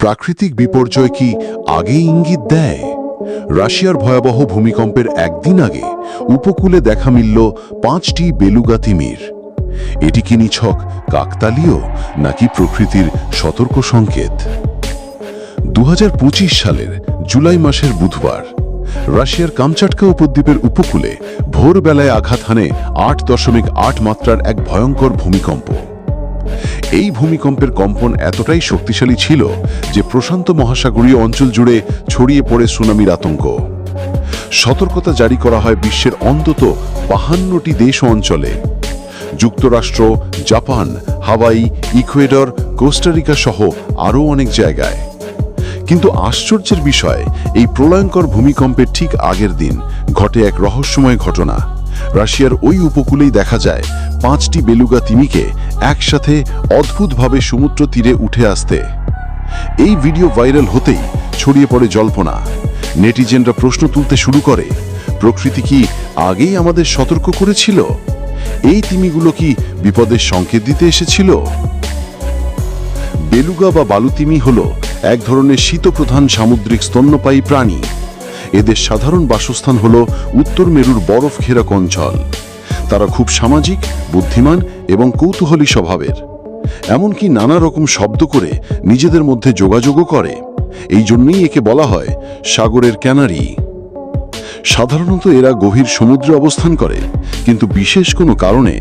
প্রাকৃতিক বিপর্যয় কি আগেই ইঙ্গিত দেয়? রাশিয়ার ভয়াবহ ভূমিকম্পের একদিন আগে উপকূলে দেখা মিলল পাঁচটি বেলুগা তিমির। এটি কি নিছক কাকতালীয় নাকি প্রকৃতির সতর্ক সংকেত? দু হাজার পঁচিশ সালের জুলাই মাসের বুধবার, রাশিয়ার কামচাটকা উপদ্বীপের উপকূলে ভোরবেলায় আঘাত হানে আট দশমিক আট মাত্রার এক ভয়ঙ্কর ভূমিকম্প। এই ভূমিকম্পের কম্পন এতটাই শক্তিশালী ছিল যে প্রশান্ত মহাসাগরীয় অঞ্চল জুড়ে ছড়িয়ে পড়ে সুনামির আতঙ্ক। সতর্কতা জারি করা হয় বিশ্বের অন্তত বাহান্নটি দেশ অঞ্চলে। যুক্তরাষ্ট্র, জাপান, হাওয়াই, ইকুয়েডর, কোস্টারিকা সহ আরও অনেক জায়গায়। কিন্তু আশ্চর্যের বিষয়, এই প্রলয়ঙ্কর ভূমিকম্পের ঠিক আগের দিন ঘটে এক রহস্যময় ঘটনা। রাশিয়ার ওই উপকূলেই দেখা যায় পাঁচটি বেলুগা তিমিকে একসাথে অদ্ভুতভাবে সমুদ্র তীরে উঠে আসতে। এই ভিডিও ভাইরাল হতেই ছড়িয়ে পড়ে জল্পনা। নেটিজেনরা প্রশ্ন তুলতে শুরু করে, প্রকৃতি কি আগেই আমাদের সতর্ক করেছিল? এই তিমিগুলো কি বিপদের সংকেত দিতে এসেছিল? বেলুগা বা বালুতিমি হল এক ধরনের শীতপ্রধান সামুদ্রিক স্তন্যপায়ী প্রাণী। এদের সাধারণ বাসস্থান হল উত্তর মেরুর বরফ ঘেরা অঞ্চল তারা খুব সামাজিক, বুদ্ধিমান এবং কৌতূহলী স্বভাবের। এমনকি নানা রকম শব্দ করে নিজেদের মধ্যে যোগাযোগও করে। এই জন্যই একে বলা হয় সাগরের ক্যানারি। সাধারণত এরা গভীর সমুদ্রে অবস্থান করে, কিন্তু বিশেষ কোনো কারণে,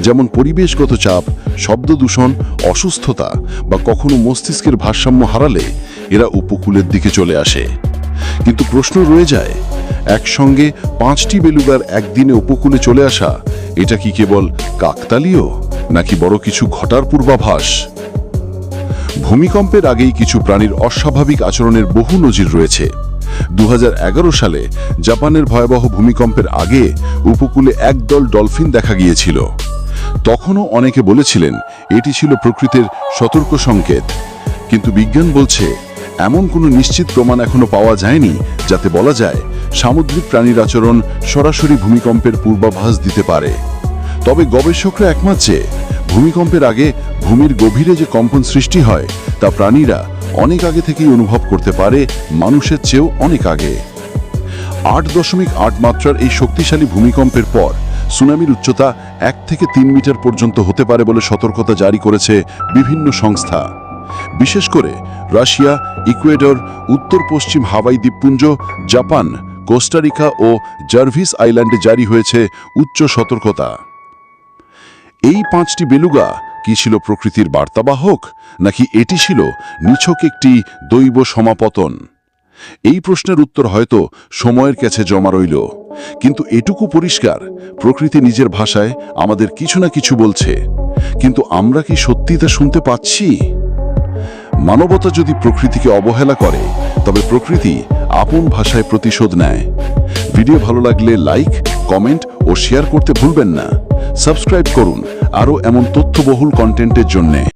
যেমন পরিবেশগত চাপ, শব্দ দূষণ, অসুস্থতা বা কখনো মস্তিষ্কের ভারসাম্য হারালে, এরা উপকূলের দিকে চলে আসে। কিন্তু প্রশ্ন রয়ে যায়, একসঙ্গে পাঁচটি বেলুগার একদিনে উপকূলে চলে আসা, এটা কি কেবল কাকতালীয়, নাকি বড় কিছু ঘটার পূর্বাভাস? ভূমিকম্পের আগেই কিছু প্রাণীর অস্বাভাবিক আচরণের বহু নজির রয়েছে। দু হাজার এগারো সালে জাপানের ভয়াবহ ভূমিকম্পের আগে উপকূলে একদল ডলফিন দেখা গিয়েছিল। তখনও অনেকে বলেছিলেন, এটি ছিল প্রকৃতির সতর্ক সংকেত। কিন্তু বিজ্ঞান বলছে এমন কোনো নিশ্চিত প্রমাণ এখনও পাওয়া যায়নি, যাতে বলা যায় সামুদ্রিক প্রাণীর আচরণ সরাসরি ভূমিকম্পের পূর্বাভাস দিতে পারে। তবে গবেষকরা একমত যে ভূমিকম্পের আগে ভূমির গভীরে যে কম্পন সৃষ্টি হয়, তা প্রাণীরা অনেক আগে থেকেই অনুভব করতে পারে, মানুষের চেয়েও অনেক আগে। আট দশমিক আট মাত্রার এই শক্তিশালী ভূমিকম্পের পর সুনামির উচ্চতা এক থেকে তিন মিটার পর্যন্ত হতে পারে বলে সতর্কতা জারি করেছে বিভিন্ন সংস্থা। বিশেষ করে রাশিয়া, ইকুয়েডর, উত্তর পশ্চিম হাওয়াই দ্বীপপুঞ্জ, জাপান, কোস্টারিকা ও জার্ভিস আইল্যান্ডে জারি হয়েছে উচ্চ সতর্কতা। এই পাঁচটি বেলুগা কি ছিল প্রকৃতির বার্তাবাহক, নাকি এটি ছিল নিছক একটি দৈব সমাপতন? এই প্রশ্নের উত্তর হয়তো সময়ের কাছে জমা রইল। কিন্তু এটুকু পরিষ্কার, প্রকৃতি নিজের ভাষায় আমাদের কিছু না কিছু বলছে। কিন্তু আমরা কি সত্যি তা শুনতে পাচ্ছি? মানবতা যদি প্রকৃতিকে অবহেলা করে, তবে প্রকৃতি আপন ভাষায় প্রতিশোধ নেয়। ভিডিও ভালো লাগলে লাইক, কমেন্ট ও শেয়ার করতে ভুলবেন না। সাবস্ক্রাইব করুন, আরও এমন তথ্যবহুল কন্টেন্টের জন্যে।